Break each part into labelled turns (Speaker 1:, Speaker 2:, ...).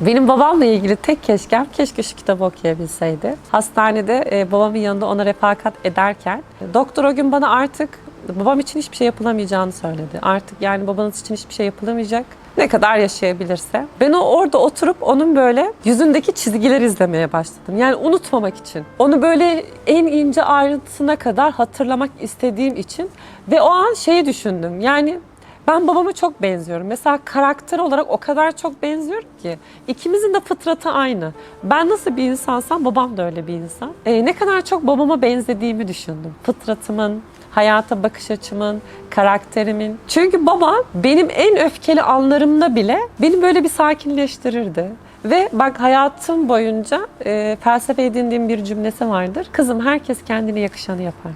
Speaker 1: Benim babamla ilgili tek keşkem keşke şu kitabı okuyabilseydi. Hastanede e, babamın yanında ona refakat ederken doktor o gün bana artık babam için hiçbir şey yapılamayacağını söyledi. Artık yani babanız için hiçbir şey yapılamayacak. Ne kadar yaşayabilirse. Ben o orada oturup onun böyle yüzündeki çizgileri izlemeye başladım. Yani unutmamak için. Onu böyle en ince ayrıntısına kadar hatırlamak istediğim için. Ve o an şeyi düşündüm. Yani ben babama çok benziyorum. Mesela karakter olarak o kadar çok benziyorum ki. İkimizin de fıtratı aynı. Ben nasıl bir insansam babam da öyle bir insan. Ee, ne kadar çok babama benzediğimi düşündüm. Fıtratımın, hayata bakış açımın, karakterimin. Çünkü baba benim en öfkeli anlarımda bile beni böyle bir sakinleştirirdi. Ve bak hayatım boyunca e, felsefe edindiğim bir cümlesi vardır. Kızım herkes kendine yakışanı yapar.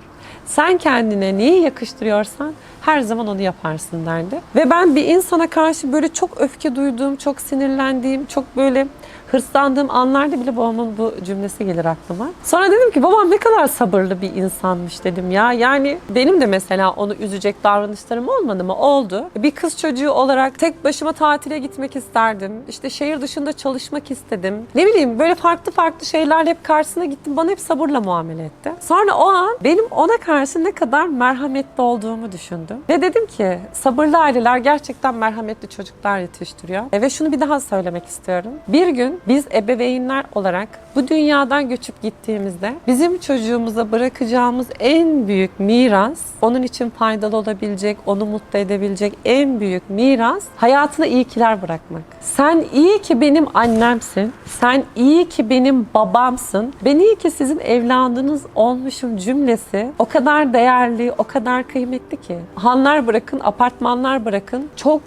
Speaker 1: Sen kendine neyi yakıştırıyorsan her zaman onu yaparsın derdi. Ve ben bir insana karşı böyle çok öfke duyduğum, çok sinirlendiğim, çok böyle hırslandığım anlarda bile babamın bu cümlesi gelir aklıma. Sonra dedim ki babam ne kadar sabırlı bir insanmış dedim ya. Yani benim de mesela onu üzecek davranışlarım olmadı mı? Oldu. Bir kız çocuğu olarak tek başıma tatile gitmek isterdim. İşte şehir dışında çalışmak istedim. Ne bileyim böyle farklı farklı şeylerle hep karşısına gittim. Bana hep sabırla muamele etti. Sonra o an benim ona karşı ne kadar merhametli olduğumu düşündüm. Ve dedim ki sabırlı aileler gerçekten merhametli çocuklar yetiştiriyor. E ve şunu bir daha söylemek istiyorum. Bir gün biz ebeveynler olarak bu dünyadan göçüp gittiğimizde bizim çocuğumuza bırakacağımız en büyük miras, onun için faydalı olabilecek, onu mutlu edebilecek en büyük miras hayatına iyikiler bırakmak. Sen iyi ki benim annemsin. Sen iyi ki benim babamsın. Ben iyi ki sizin evladınız olmuşum cümlesi o kadar değerli, o kadar kıymetli ki. Hanlar bırakın, apartmanlar bırakın, çok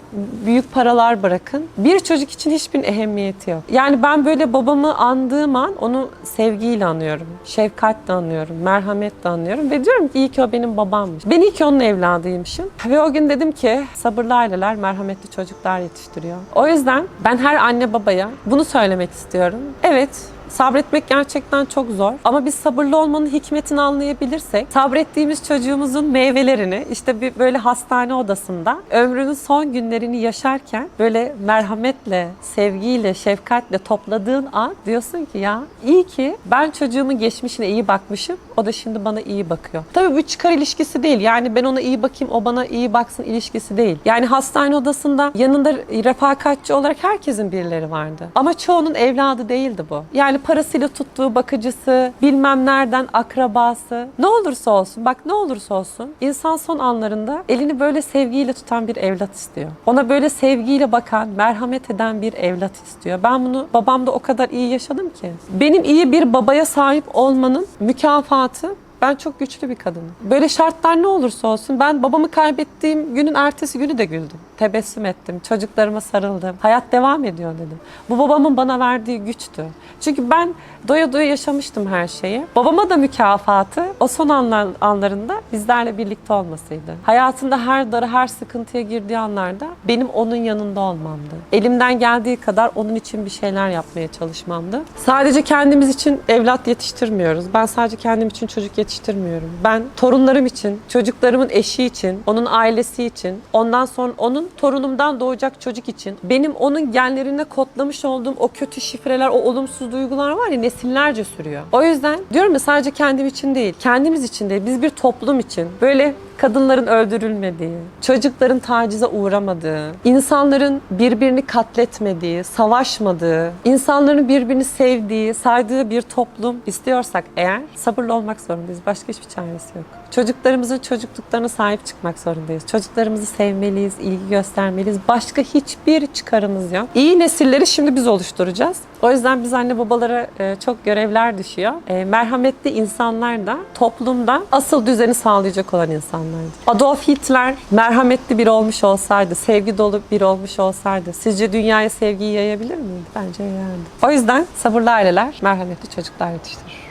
Speaker 1: büyük paralar bırakın. Bir çocuk için hiçbir ehemmiyeti yok. Yani ben böyle babamı andığım an onu sevgiyle anıyorum, şefkatle anıyorum, merhametle anıyorum ve diyorum ki iyi ki o benim babammış. Ben iyi ki onun evladıymışım. Ve o gün dedim ki sabırlı aileler merhametli çocuklar yetiştiriyor. O yüzden ben her anne babaya bunu söylemek istiyorum. Evet, Sabretmek gerçekten çok zor. Ama biz sabırlı olmanın hikmetini anlayabilirsek, sabrettiğimiz çocuğumuzun meyvelerini işte bir böyle hastane odasında ömrünün son günlerini yaşarken böyle merhametle, sevgiyle, şefkatle topladığın an diyorsun ki ya iyi ki ben çocuğumun geçmişine iyi bakmışım. O da şimdi bana iyi bakıyor. Tabii bu çıkar ilişkisi değil. Yani ben ona iyi bakayım, o bana iyi baksın ilişkisi değil. Yani hastane odasında yanında refakatçi olarak herkesin birileri vardı. Ama çoğunun evladı değildi bu. Yani parasıyla tuttuğu bakıcısı, bilmem nereden akrabası. Ne olursa olsun, bak ne olursa olsun insan son anlarında elini böyle sevgiyle tutan bir evlat istiyor. Ona böyle sevgiyle bakan, merhamet eden bir evlat istiyor. Ben bunu babamda o kadar iyi yaşadım ki. Benim iyi bir babaya sahip olmanın mükafatı ben çok güçlü bir kadınım. Böyle şartlar ne olursa olsun ben babamı kaybettiğim günün ertesi günü de güldüm. Tebessüm ettim. Çocuklarıma sarıldım. Hayat devam ediyor dedim. Bu babamın bana verdiği güçtü. Çünkü ben doya doya yaşamıştım her şeyi. Babama da mükafatı o son anlar, anlarında bizlerle birlikte olmasıydı. Hayatında her dara, her sıkıntıya girdiği anlarda benim onun yanında olmamdı. Elimden geldiği kadar onun için bir şeyler yapmaya çalışmamdı. Sadece kendimiz için evlat yetiştirmiyoruz. Ben sadece kendim için çocuk yetiştirmiyorum. Ben torunlarım için, çocuklarımın eşi için, onun ailesi için, ondan sonra onun torunumdan doğacak çocuk için, benim onun genlerine kodlamış olduğum o kötü şifreler, o olumsuz duygular var ya nesillerce sürüyor. O yüzden diyorum ya sadece kendim için değil, kendimiz için değil, biz bir toplum için böyle kadınların öldürülmediği, çocukların tacize uğramadığı, insanların birbirini katletmediği, savaşmadığı, insanların birbirini sevdiği, saydığı bir toplum istiyorsak eğer sabırlı olmak zorundayız. Başka hiçbir çaresi yok. Çocuklarımızın çocukluklarına sahip çıkmak zorundayız. Çocuklarımızı sevmeliyiz, ilgi göstermeliyiz. Başka hiçbir çıkarımız yok. İyi nesilleri şimdi biz oluşturacağız. O yüzden biz anne babalara e, çok görevler düşüyor. E, merhametli insanlar da toplumda asıl düzeni sağlayacak olan insanlardı. Adolf Hitler merhametli biri olmuş olsaydı, sevgi dolu biri olmuş olsaydı sizce dünyaya sevgiyi yayabilir miydi? Bence yayardı. O yüzden sabırlı aileler merhametli çocuklar yetiştirir.